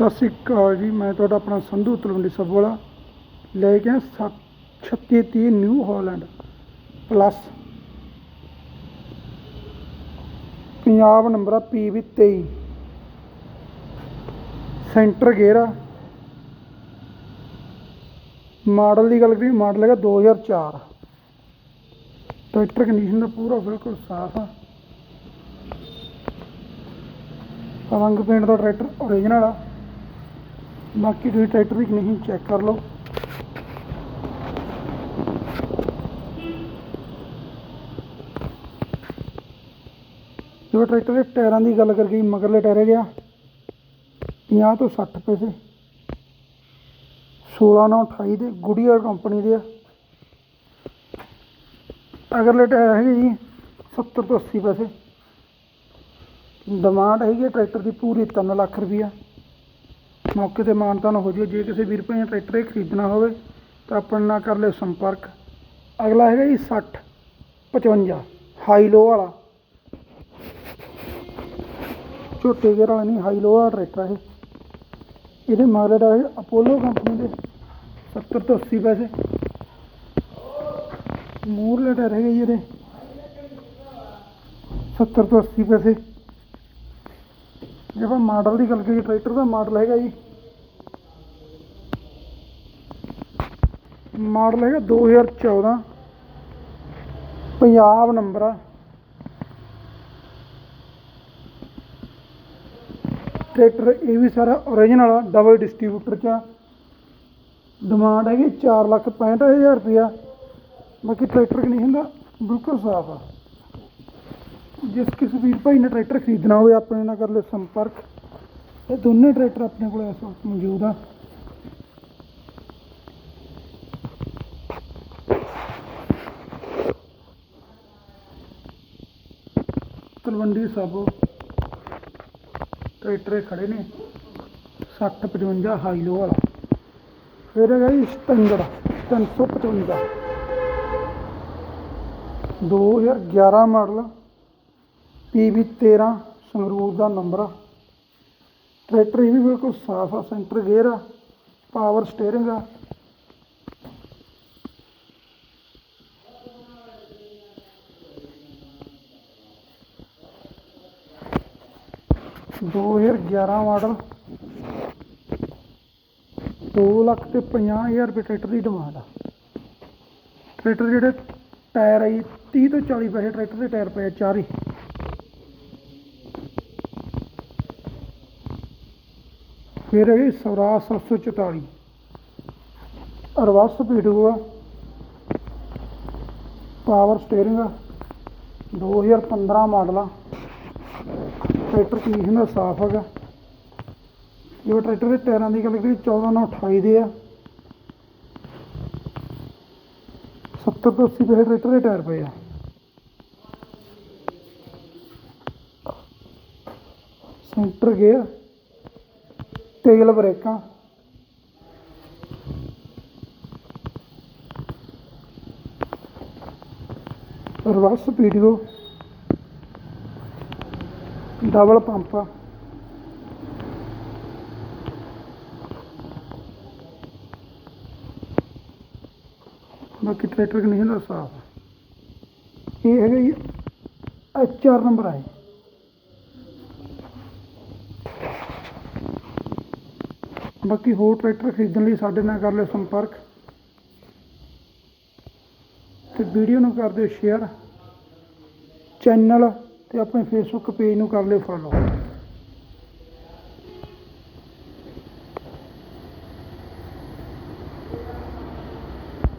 ਸਤਿ ਸ਼੍ਰੀ ਅਕਾਲ ਜੀ, ਮੈਂ ਤੁਹਾਡਾ ਆਪਣਾ ਸੰਧੂ ਤਲਵੰਡੀ ਸਭੋਲਾ ਲੈ ਕੇ ਆਇਆ 3630 New Holland plus. Punjab number ਆ ਪੀਵੀ 23 ਸੈਂਟਰ ਗੇਅਰ ਮਾਡਲ ਦੀ ਗੱਲ ਕਰੀਏ, ਮਾਡਲ ਹੈਗਾ 2004 ਟਰੈਕਟਰ ਕੰਡੀਸ਼ਨ ਦਾ ਪੂਰਾ ਬਿਲਕੁਲ ਸਾਫ਼ ਆ। ਰੰਗ ਪੇਂਟ ਦਾ ਟਰੈਕਟਰ ਓਰੀਜਨਲ ਆ। ਬਾਕੀ ਤੁਸੀਂ ਟਰੈਕਟਰ ਦੀ ਕੰਡੀਸ਼ਨ ਚੈੱਕ ਕਰ ਲਓ। ਜੋ ਟਰੈਕਟਰ ਦੇ ਟਾਇਰਾਂ ਦੀ ਗੱਲ ਕਰੀਏ ਮਗਰਲੇ ਟਾਇਰ ਹੈਗੇ ਆ 50 ਤੋਂ 60 ਪੈਸੇ। 16 ਨਾਲ 28 ਦੇ ਗੁਡੀਅਰ ਕੰਪਨੀ ਦੇ ਆ। ਅਗਰਲੇ ਟਾਇਰ ਹੈਗੇ ਜੀ 70 ਤੋਂ 80 ਪੈਸੇ। ਡਿਮਾਂਡ ਹੈਗੀ ਹੈ ਟਰੈਕਟਰ ਦੀ ਪੂਰੀ 3 ਲੱਖ ਰੁਪਈਆ। ਮੌਕੇ ਤੇ ਮਾਨਤਾਨ ਹੋ ਜਾਵੇ। ਜੇ ਕਿਸੇ ਵੀਰ ਭਾਈ ਨੇ ਟਰੈਕਟਰ ਇਹ ਖਰੀਦਣਾ ਹੋਵੇ, ਤਾਂ ਆਪਣੇ ਨਾਲ ਕਰ ਲਿਓ ਸੰਪਰਕ। ਅਗਲਾ ਹੈਗਾ ਜੀ 60 55 ਹਾਈ ਲੋ ਵਾਲਾ। ਝੋਟੇ ਗੇਅਰ ਵਾਲਾ ਨਹੀਂ ਹਾਈ ਲੋ ਵਾਲਾ ਟਰੈਕਟਰ ਇਹ। ਇਹਦੇ ਮਾਡਲ ਹੈ ਅਪੋਲੋ ਕੰਪਨੀ ਦੇ 70 ਤੋਂ 80 ਪੈਸੇ। ਮੂਰਲੇ ਲੈਟਰ ਹੈਗਾ ਜੀ ਇਹਦੇ। 70 ਤੋਂ 80 ਪੈਸੇ। ਜੇ ਆਪਾਂ ਮਾਡਲ ਦੀ ਗੱਲ ਕਰੀਏ, ਟਰੈਕਟਰ ਦਾ ਮਾਡਲ ਹੈਗਾ ਜੀ ਮਾਡਲ ਹੈਗਾ 2014 ਪੰਜਾਬ ਨੰਬਰ ਆ। ਟਰੈਕਟਰ ਇਹ ਵੀ ਸਾਰਾ ਓਰੀਜਨਲ ਆ ਡਬਲ ਡਿਸਟ੍ਰੀਬਿਊਟਰ ਚ ਆ। ਡਿਮਾਂਡ ਹੈਗੀ 4 ਲੱਖ 65000 ਰੁਪਇਆ। ਬਾਕੀ ਟਰੈਕਟਰ ਨਹੀਂ ਹੁੰਦਾ, ਬਿਲਕੁਲ ਸਾਫ਼ ਆ। ਜਿਸ ਕਿਸੇ ਵੀਰ ਭਾਈ ਨੇ ਟਰੈਕਟਰ ਖਰੀਦਣਾ ਹੋਵੇ, ਆਪਣੇ ਨਾਲ ਕਰ ਲਿਓ ਸੰਪਰਕ। ਇਹ ਦੋਨੇ ਟਰੈਕਟਰ ਆਪਣੇ ਕੋਲ ਇਸ ਵਕਤ ਮੌਜੂਦ ਆ। ਤਲਵੰਡੀ ਸਾਬੋ ਟਰੈਕਟਰ ਇਹ ਖੜੇ ਨੇ। 60 55 ਹਾਈ ਲੋ ਵਾਲਾ। ਫਿਰ ਹੈਗਾ ਜੀ ਸਟੈਂਡਰਡ 355 2011 ਮਾਡਲ ਪੀਵੀ 13 ਸੰਗਰੂਰ ਦਾ ਨੰਬਰ ਆ। ਟਰੈਕਟਰ ਇਹ ਵੀ ਬਿਲਕੁਲ ਸਾਫ਼ ਆ ਸੈਂਟਰ ਗੇਅਰ ਆ ਪਾਵਰ ਸਟੀਅਰਿੰਗ ਆ। ਦੋ ਹਜ਼ਾਰ ਗਿਆਰਾਂ ਮਾਡਲ। ਦੋ ਲੱਖ ਤੇ ਪੰਜਾਹ ਹਜ਼ਾਰ ਰੁਪਏ ਟਰੈਕਟਰ ਦੀ ਡਿਮਾਂਡ ਆ। ਟਰੈਕਟਰ ਜਿਹੜੇ ਟਾਇਰ ਆ ਜੀ 30 ਤੋਂ 40 ਪੈਸੇ ਟਰੈਕਟਰ ਦੇ ਟਾਇਰ ਪਏ ਆ ਚਾਰੇ ਫਿਰ ਹੈਗੇ ਸਵਰਾਜ 744 ਅਰਵਾਸ ਪੀਡੂ ਆ। ਪਾਵਰ ਸਟੀਅਰਿੰਗ ਆ। 2015 ਮਾਡਲ ਆ। ਟਰੈਕਟਰ ਕੰਡੀਸ਼ਨ ਦਾ ਸਾਫ਼ ਹੈਗਾ। ਇਹ ਟਰੈਕਟਰ ਦੇ ਟਾਇਰਾਂ ਦੀ ਗੱਲ ਕਰੀਏ 14 ਨਾਲ 28 ਦੇ ਆ। 70 ਤੋਂ 80 ਪੈਸੇ ਟਰੈਕਟਰ ਦੇ ਟਾਇਰ ਪਏ ਆ। ਸੈਂਟਰ ਗੇਅਰ, ਤੇਲ ਬ੍ਰੇਕਾਂ। ਰਿਵਰਸ ਵੀਡੀਓ ਡਬਲ ਪੰਪ ਬਾਕੀ ਟਰੈਕਟਰ ਕੰਡੀਸ਼ਨ ਦਾ ਸਾਫ਼ ਇਹ ਹੈਗਾ ਜੀ ਐਚ ਆਰ ਨੰਬਰ ਆਏ ਬਾਕੀ ਹੋਰ ਟਰੈਕਟਰ ਖਰੀਦਣ ਲਈ ਸਾਡੇ ਨਾਲ ਕਰ ਲਿਓ ਸੰਪਰਕ। ਤੇ ਵੀਡੀਓ ਨੂੰ ਕਰ ਦਿਓ ਸ਼ੇਅਰ ਚੈਨਲ ਤੇ ਆਪਣੇ ਫੇਸਬੁੱਕ ਪੇਜ ਨੂੰ ਕਰ ਲਿਓ ਫੋਲੋ